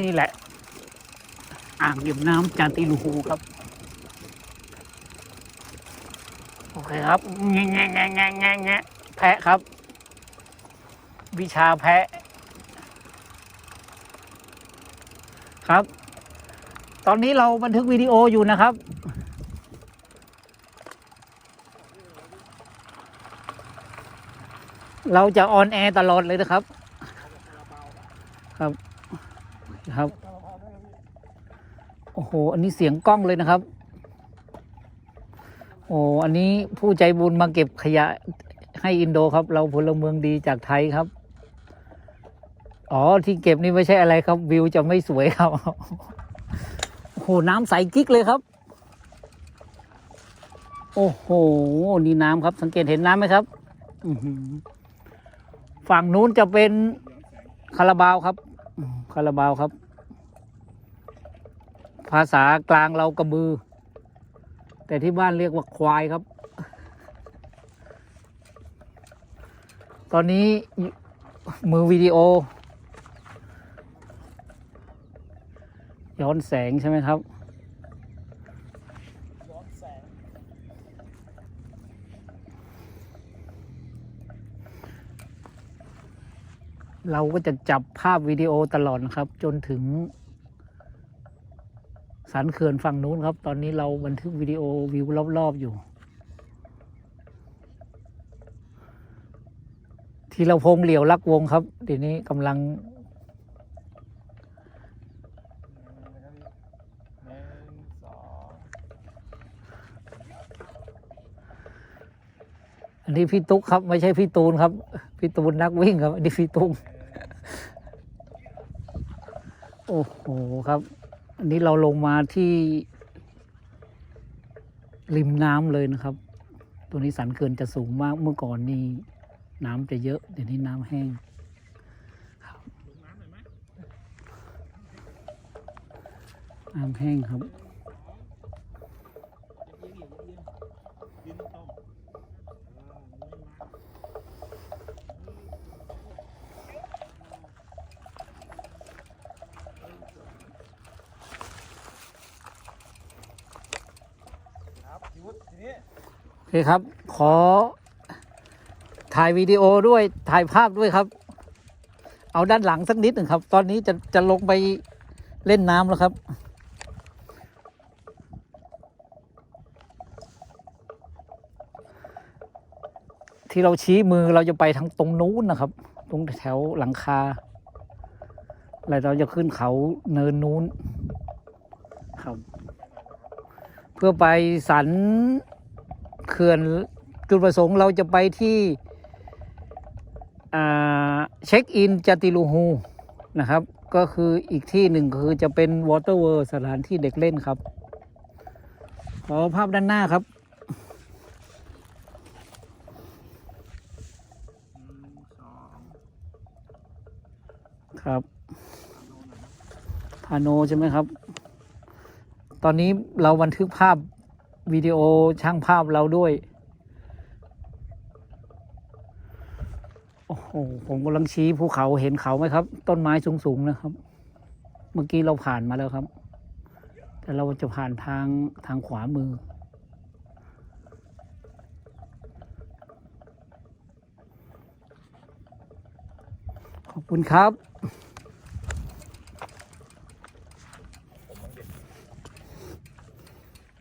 นี่แหละ อ่างเก็บน้ำจานตีลูฮูครับ โอเคครับแงะแงะแงะแงะแงะแงะแพะครับ วิชาแพะ ครับ ตอนนี้เราบันทึกวิดีโออยู่นะครับ เราจะออนแอร์ตลอดเลยนะครับ ครับ ครับ โอ้โห อันนี้เสียงกล้องเลยนะครับ โอ้อันนี้ผู้ใจบุญมาเก็บขยะให้อินโดครับ เราพลเมืองดีจากไทยครับ อ๋อ ที่เก็บนี่ไม่ใช่อะไรครับ วิวจะไม่สวยครับ โอ้โห น้ำใสกิ๊กเลยครับ โอ้โห นี่น้ำครับ สังเกตเห็นน้ำไหมครับฝั่งนู้นจะเป็นคาราบาวครับ คาราบาวครับ ภาษากลางเรากระบือ แต่ที่บ้านเรียกว่าควายครับ ตอนนี้มือวิดีโอ ย้อนแสงใช่ไหมครับเราก็จะจับภาพวิดีโอตลอดนะครับ จนถึง สันเขื่อนฝั่งนู้นครับ ตอนนี้เราบันทึกวิดีโอวิวรอบๆอยู่ ที่เราพงเหลียวลักวงครับเดี๋ยวนี้กำลัง อันนี้พี่ตุ๊กครับ ไม่ใช่พี่ตูนครับ พี่ตูนนักวิ่งครับ อันนี้พี่ตุ๊กโอ้โหครับ อันนี้เราลงมาที่ ริมน้ำเลยนะครับ ตัวนี้สันเขินจะสูงมากเมื่อก่อนนี่น้ำจะเยอะ เดี๋ยวนี้น้ำแห้งครับน้ำแห้งครับพี่วุฒิทีนี้ โอเคครับ ขอ ถ่ายวิดีโอด้วยถ่ายภาพด้วยครับ เอาด้านหลังสักนิดหนึ่งครับ ตอนนี้จะจะลงไปเล่นน้ำแล้วครับที่เราชี้มือเราจะไปทางตรงนู้นนะครับ ตรงแถวหลังคาแล้วเราจะขึ้นเขาเนินนู้นครับ เพื่อไปสัน เขื่อนจุดประสงค์เราจะไปที่เช็คอินจติลูฮูนะครับ ก็คืออีกที่หนึ่งคือจะเป็นวอเตอร์เวิร์สถานที่เด็กเล่นครับ ขอภาพด้านหน้าครับ ครับพาโนใช่ไหมครับ ตอนนี้เราบันทึกภาพ วิดีโอช่างภาพเราด้วย โอ้โห ผมกำลังชี้ภูเขาเห็นเขาไหมครับ ต้นไม้สูงๆนะครับ เมื่อกี้เราผ่านมาแล้วครับ แต่เราจะผ่านทางทางขวามือ ขอบคุณครับ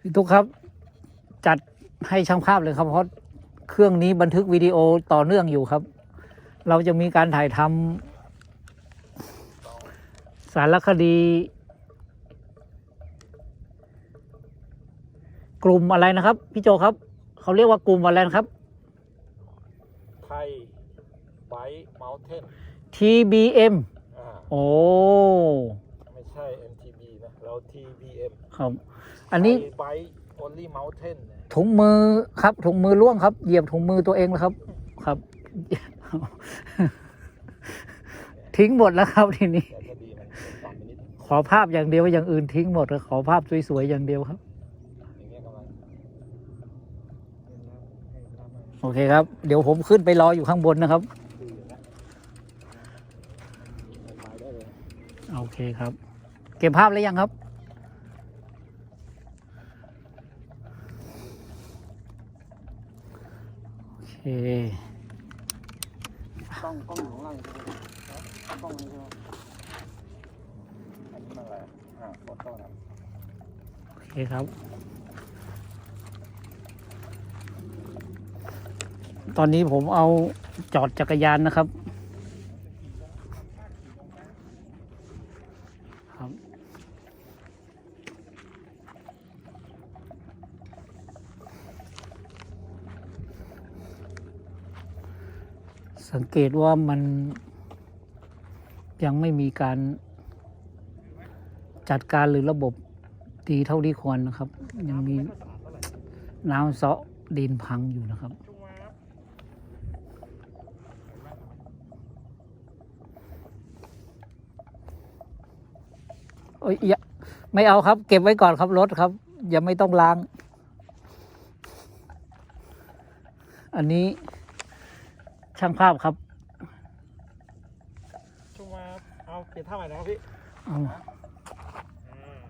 พี่ตุ๊กครับ จัดให้ช่างภาพเลยครับเพราะเครื่องนี้บันทึกวิดีโอต่อเนื่องอยู่ครับ เราจะมีการถ่ายทำสารคดี กลุ่มอะไรนะครับ พี่โจครับ เขาเรียกว่ากลุ่มอะไรนะครับไทยไบเมลเทน TBM อ่าโอ้ไม่ใช่ MTB นะ เรา TBM ครับ อันนี้ ไบ only mountain เนี่ย ถุงมือครับถุงมือล่วงครับ เหยียบถุงมือตัวเองแล้วครับ ครับ ทิ้งหมดแล้วครับทีนี้ ขอภาพอย่างเดียวอย่างอื่นทิ้งหมดเลยขอภาพสวยๆอย่างเดียวครับ โอเคครับ เดี๋ยวผมขึ้นไปรออยู่ข้างบนนะครับ โอเคครับ เก็บภาพแล้วยังครับ คกล้องกล้องอยู่ข้างล่างใช่ไหมกล้องนี้ใช่ไหมอันนี้มันอะไรอ่าโฟโต้นะโอเคครับ ตอนนี้ผมเอาจอดจักรยานนะครับ เกตว่ามันยังไม่มีการจัดการหรือระบบดีเท่าที่ควรนะครับ ยังมีน้ำเซาะดินพังอยู่นะครับจุ๊มาบเอ้ยอย่าไม่เอาครับ เก็บไว้ก่อนครับรถครับย่าไม่ต้องล้าง อันนี้ ช่างภาพครับจุ๊มาบเอาเปลี่ยนท่าใหม่นะครับพี่เอาอืม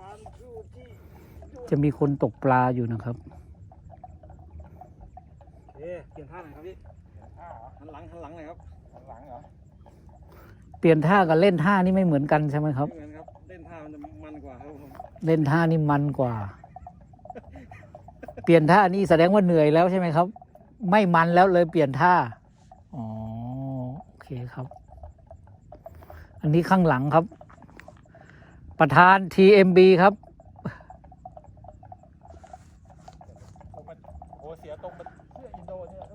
วันทูที่จะมีคนตกปลาอยู่นะครับเอ๊ะเปลี่ยนท่าหน่อยครับพี่ท่าเหรอหันหลังหันหลังหน่อยครับหันหลังเหรอเปลี่ยนท่ากับเล่นท่านี่ไม่เหมือนกันใช่ไหมครับไม่เหมือนครับ เล่นท่ามันจะมันกว่าครับผมเล่นท่านี่มันกว่า เปลี่ยนท่านี่แสดงว่าเหนื่อยแล้วใช่ไหมครับ ไม่มันแล้วเลยเปลี่ยนท่าอ๋อโอเคครับ อันนี้ข้างหลังครับ ประธาน TMB ครับ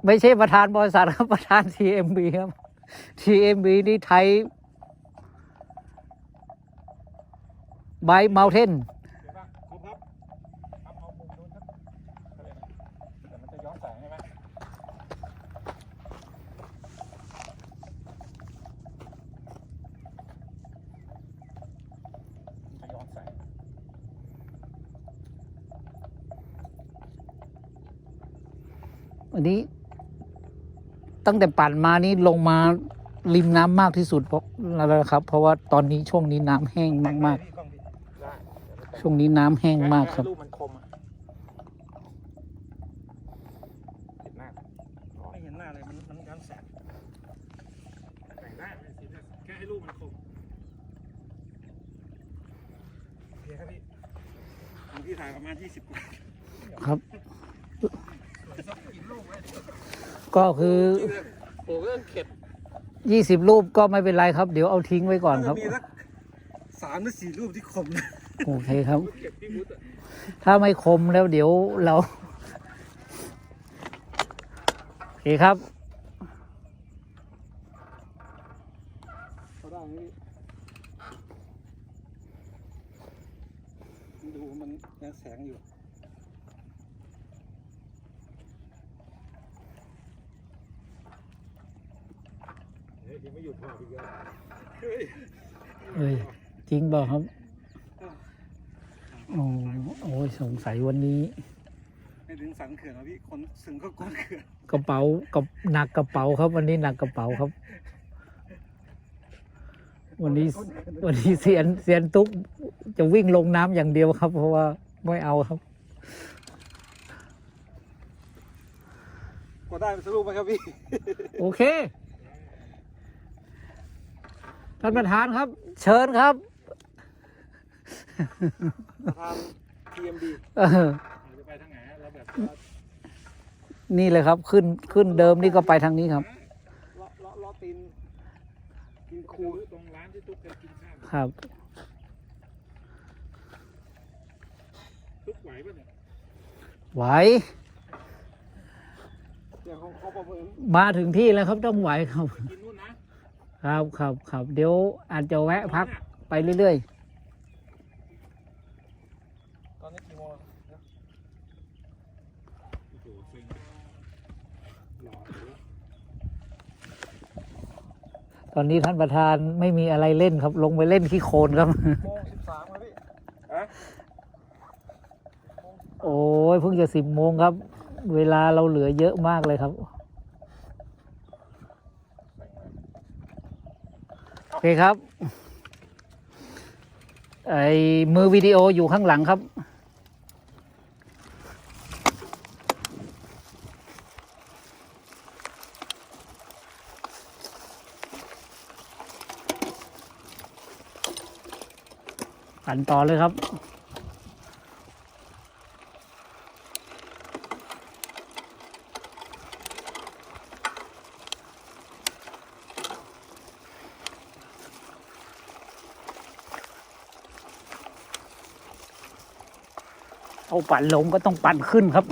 ไม่ใช่ประธานบริษัทครับประธาน TMB ครับ TMB นี่ไทยไบเมลเทน เดี๋ยวป่ะครบครับเอาเอามุมนู้นครับเขาเรียกอะไรเดี๋ยวมันจะย้อนแสงใช่ไหมจะย้อนแสง อันนี้ ตั้งแต่ปั่นมานี่ลงมาริมน้ำมากที่สุดเพราะแล้วนะครับ เพราะว่าตอนนี้ช่วงนี้น้ำแห้งมากพี่กล้องพี่ได้เดี๋ยวเราแต่ๆช่วงนี้น้ำแห้งมากครับให้รูปมันคมอะเห็นหน้าอ๋อไม่เห็นหน้าเลยมันมันย้อนแสงแต่งได้ไม่ซีเรียสแค่ให้รูปมันคมโอเคครับพี่ของพี่ถ่ายประมาณยี่สิบกว่าครับ ก็คือโอ้เรื่องเข็ดยี่สิบรูปก็ไม่เป็นไรครับ เดี๋ยวเอาทิ้งไว้ก่อนครับ มีสักสามหรือสี่รูปที่คมนะโอเคครับเข็ดพี่วุฒิอะถ้าไม่คมแล้วเดี๋ยวเรา โอเคครับ เขาได้ไหมพี่ดูมันยังแสงอยู่ เฮ้ยยังไม่หยุดพอพี่เยอะ เฮ้ย เอ้ยจริงเปล่าครับโอ้โอ้ยสงสัยวันนี้ ไม่ถึงสันเขื่อนแล้วพี่คนสึงก็ก้นเขื่อนกระเป๋ากับหนักกระเป๋าครับ วันนี้หนักกระเป๋าครับ วันนี้วันนี้เซียนเซียนตุ๊กจะวิ่งลงน้ำอย่างเดียวครับ เพราะว่าไม่เอาครับก็ได้เป็นสรุปไหมครับพี่ โอเค ท่านประธานครับ เชิญครับประธาน TMD เออเราจะไปทางไหนอะเราแบบนี่เลยครับ ขึ้นขึ้นเดิมนี่ก็ไปทางนี้ครับ เลาะเลาะเลาะตีนตีนคคูรูตรงร้านที่ตุ๊กเคยกินข้าวครับ ตุ๊กไหวป่ะเนี่ยไหว เดี๋ยวเขาเขาประเมินมาถึงที่แล้วครับต้องไหวครับไปกินนู่นนะ ครับครับครับเดี๋ยวอาจจะแวะพักไปเรื่อยตอนนี้กี่โมงแล้วโอ้โหเซ็งหล่อเลยๆตอนนี้ท่านประธานไม่มีอะไรเล่นครับ ลงไปเล่นขี้โคลนครับ โมงสิบสามครับพี่อะโอ้ยเพิ่งจะสิบโมงครับ เวลาเราเหลือเยอะมากเลยครับ อเคครับ ไอ้มือวิดีโออยู่ข้างหลังครับ ปั่นต่อเลยครับ เอาปั่นลงก็ต้องปั่นขึ้นครับ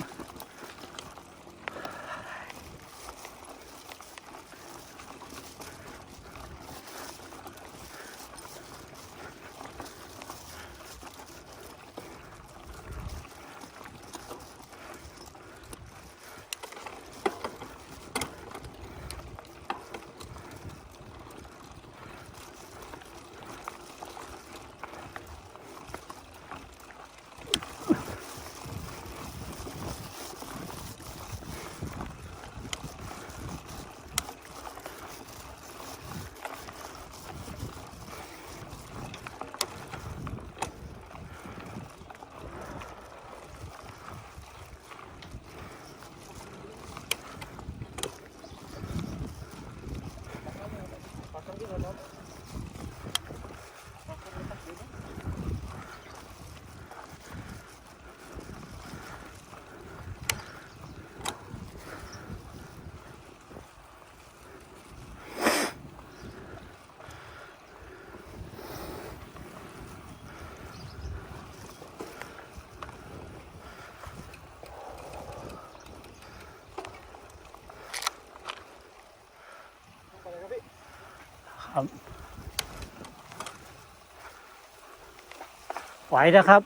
ครับ ไหวนะครับ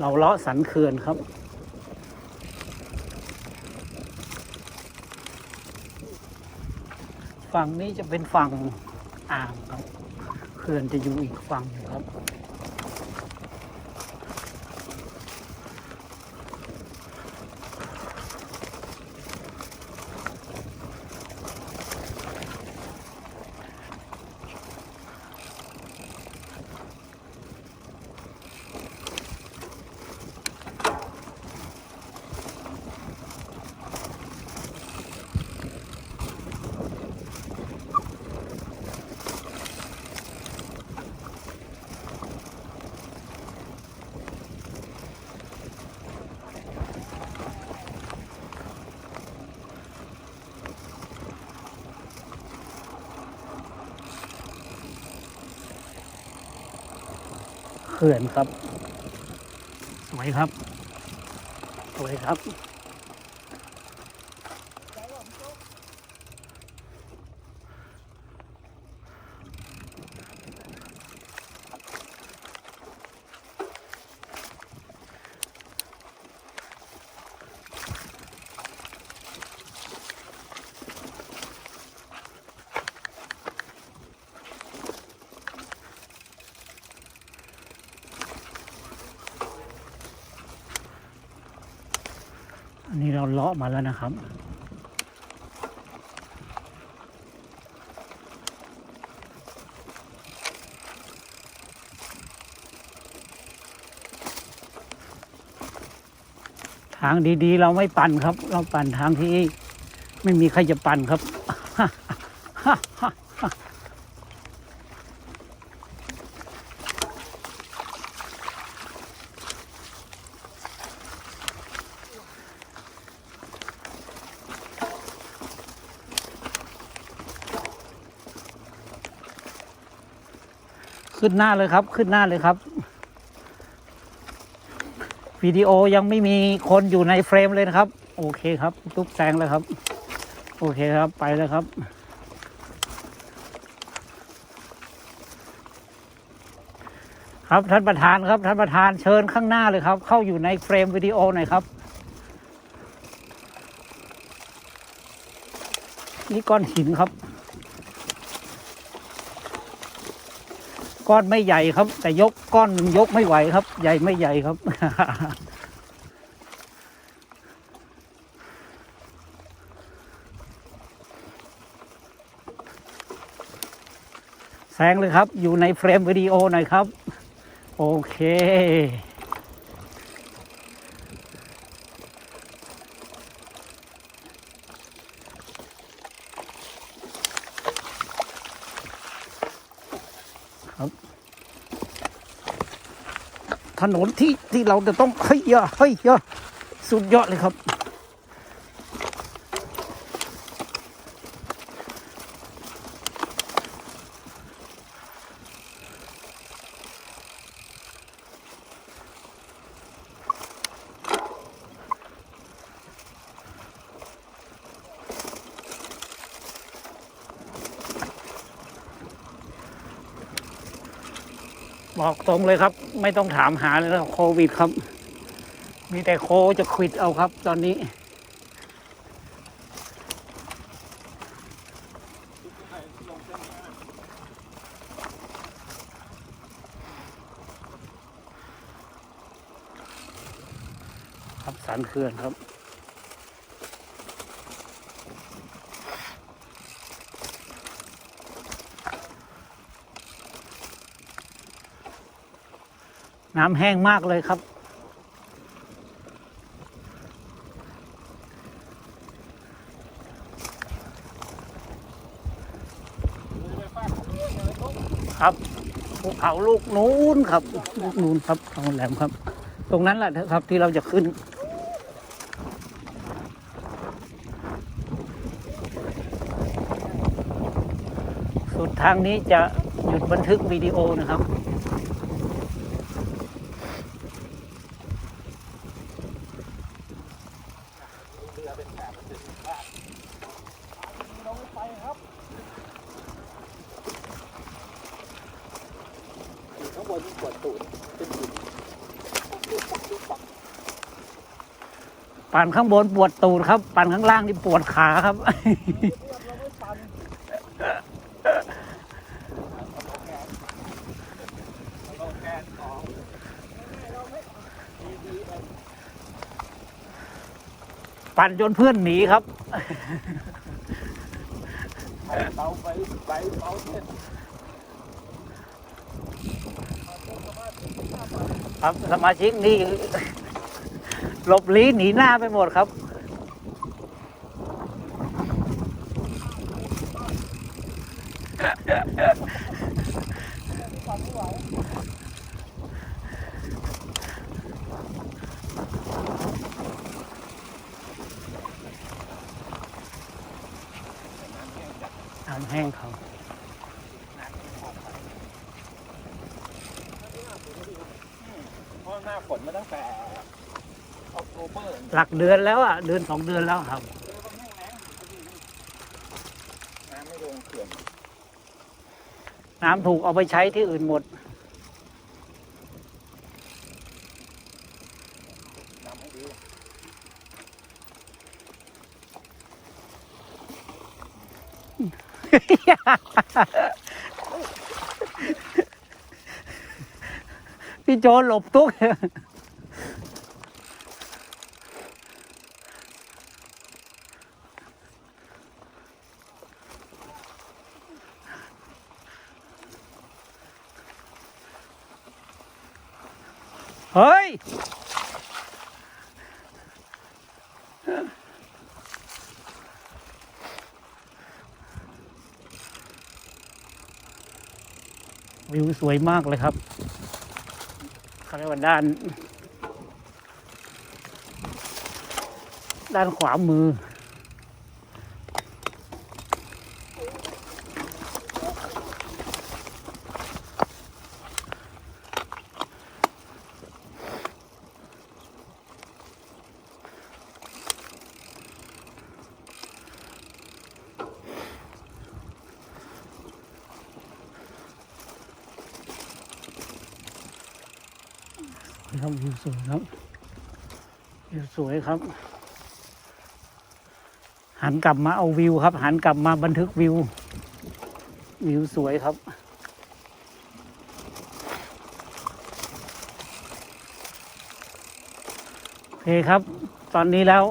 เราเลาะสันเขื่อนครับ ฝั่งนี้จะเป็นฝั่งอ่างครับเขื่อนจะอยู่อีกฝั่งหนึ่งครับ เขื่อนครับ สวยครับ สวยครับ เราเลาะมาแล้วนะครับ ทางดีๆ เราไม่ปั่นครับ เราปั่นทางที่ไม่มีใครจะปั่นครับ ขึ้นหน้าเลยครับ ขึ้นหน้าเลยครับวิดีโอยังไม่มีคนอยู่ในเฟรมเลยนะครับ โอเคครับ ตุ๊กแซงแล้วครับ โอเคครับไปแล้วครับครับท่านประธานครับท่านประธานเชิญข้างหน้าเลยครับ เข้าอยู่ในเฟรมวิดีโอหน่อยครับ นี่ก้อนหินครับ ก้อนไม่ใหญ่ครับ แต่ยกก้อนหนึ่งยกไม่ไหวครับ ใหญ่ไม่ใหญ่ครับ แสงเลยครับ อยู่ในเฟรมวิดีโอหน่อยครับ โอเค ถนนที่ที่เราจะต้องเฮ้ยยะเฮ้ยยะสุดยอดเลยครับ บอกตรงเลยครับ ไม่ต้องถามหาเลยครับโควิดครับ มีแต่โคจะควิดเอาครับ ตอนนี้ ครับสารเขื่อนครับ น้ำแห้งมากเลยครับ ครับภูเขาลูกนู้นครับ ลูกนู้นครับเขาแหลมครับ ตรงนั้นแหละครับที่เราจะขึ้นสุดทางนี้จะหยุดบันทึกวิดีโอนะครับ ข้างบนปวดตูดเป็นหิน ปั่นข้างบนปวดตูดครับ ปั่นข้างล่างนี่ปวดขาครับ ปั่นจนเพื่อนหนีครับเตาไปไปเตาเทศครับสมาชิกนี่ หลบลี้หนีหน้าไปหมดครับ น้ำแห้งเขาเพราะหน้าฝนมาตั้งแต่ หลักเดือนแล้วอะเดือนสองเดือนแล้วครับน้ำถูกเอาไปใช้ที่อื่นหมดพี่โจหลบตุ๊ก เฮ้ย วิวสวยมากเลยครับเขาเรียกว่าด้าน ด้านขวามือ ครับวิวสวยครับวิวสวยครับ หันกลับมาเอาวิวครับ หันกลับมาบันทึกวิว วิวสวยครับโอเคครับ ตอนนี้แล้ว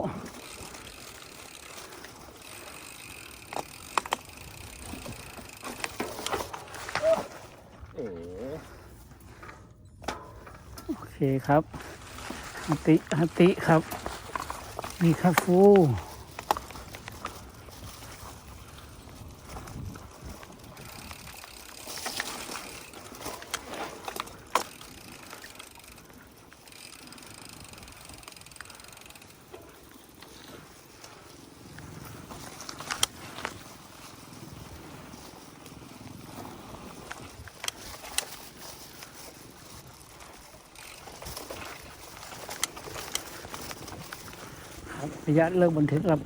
เอ๋ โอ เคครับฮัตติฮัตติครับมีคาฟูครับระยะเลิกบันทึกครับ